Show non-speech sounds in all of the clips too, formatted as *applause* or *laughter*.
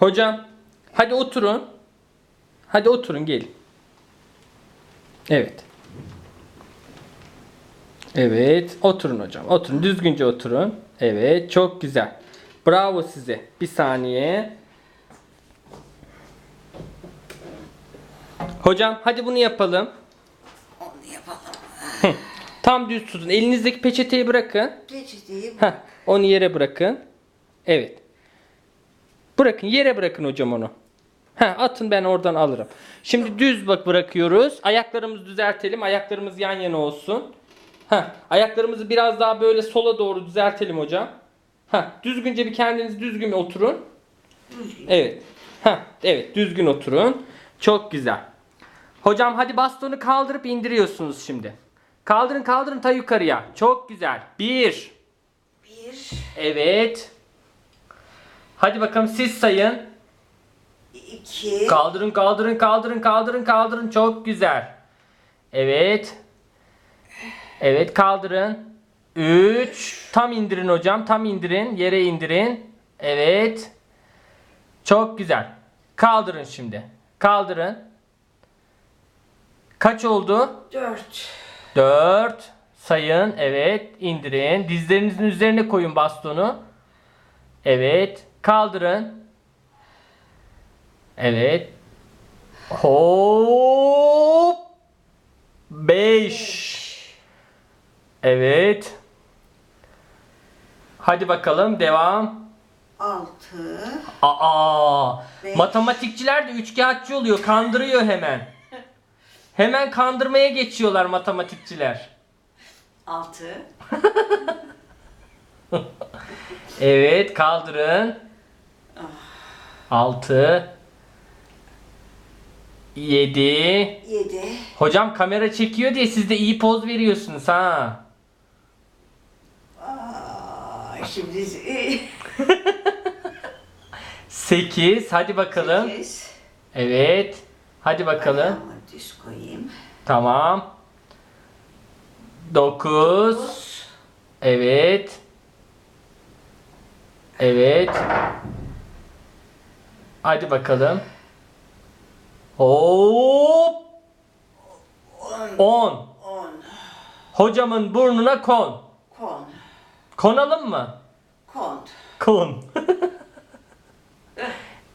Hocam hadi oturun. Hadi oturun gelin. Evet. Evet oturun hocam. Oturun düzgünce oturun. Evet çok güzel. Bravo size. Bir saniye. Hocam hadi bunu yapalım. Onu yapalım. Tam düz tutun. Elinizdeki peçeteyi bırakın. Peçeteyi Heh, onu yere bırakın. Evet. Bırakın yere bırakın hocam onu. Heh, atın ben oradan alırım. Şimdi düz bak bırakıyoruz. Ayaklarımızı düzeltelim. Ayaklarımız yan yana olsun. Heh, ayaklarımızı biraz daha böyle sola doğru düzeltelim hocam. Heh, düzgünce bir kendiniz düzgün oturun. Evet. Heh, evet düzgün oturun. Çok güzel. Hocam hadi bastonu kaldırıp indiriyorsunuz şimdi. Kaldırın kaldırın ta yukarıya. Çok güzel. Bir. bir, Evet. Hadi bakalım siz sayın. iki, Kaldırın kaldırın kaldırın kaldırın kaldırın. Çok güzel. Evet. Evet kaldırın. 3. Tam indirin hocam. Tam indirin. Yere indirin. Evet. Çok güzel. Kaldırın şimdi. Kaldırın. Kaç oldu? dört, 4 sayın. Evet. indirin. Dizlerinizin üzerine koyun bastonu. Evet. Kaldırın. Evet. Hop. 5. Evet. Hadi bakalım devam. altı, Aa, Beş. matematikçiler de üçkağıtçı oluyor. Kandırıyor hemen. Hemen kandırmaya geçiyorlar matematikçiler. altı, *laughs* Evet kaldırın. 6 7 yedi, Hocam kamera çekiyor diye siz de iyi poz veriyorsunuz ha. Aa, şimdi *laughs* e, 8 hadi bakalım. sekiz, Evet. Hadi bakalım. ayağımı düz koyayım, Tamam. 9 dokuz, Evet. Evet. Hadi bakalım. Hop. on, 10. on, Hocamın burnuna kon. kon, Konalım mı? kon, Kon. *laughs*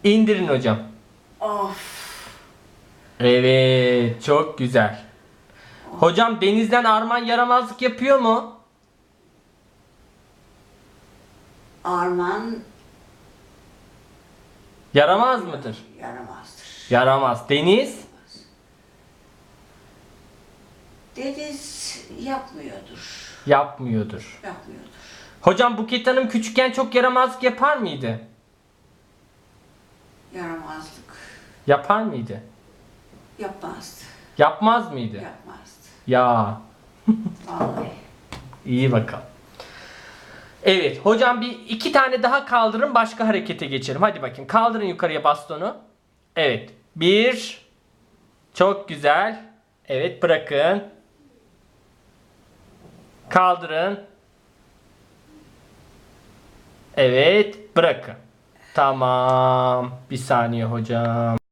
İndirin hocam. of, Evet, çok güzel. Hocam denizden Arman yaramazlık yapıyor mu? arman Yaramaz mıdır? yaramazdır. Yaramaz. Deniz? Deniz yapmıyordur, Yapmıyordur. yapmıyordur. Hocam Buket Hanım küçükken çok yaramazlık yapar mıydı? Yaramazlık Yapar mıydı? yapmazdı, Yapmaz mıydı? yapmazdı. Ya. Vallahi. İyi bakalım. Evet hocam bir iki tane daha kaldırın başka harekete geçelim. Hadi bakayım kaldırın yukarıya bastonu. Evet. Bir. Çok güzel. Evet bırakın. Kaldırın. Evet bırakın. Tamam. Bir saniye hocam.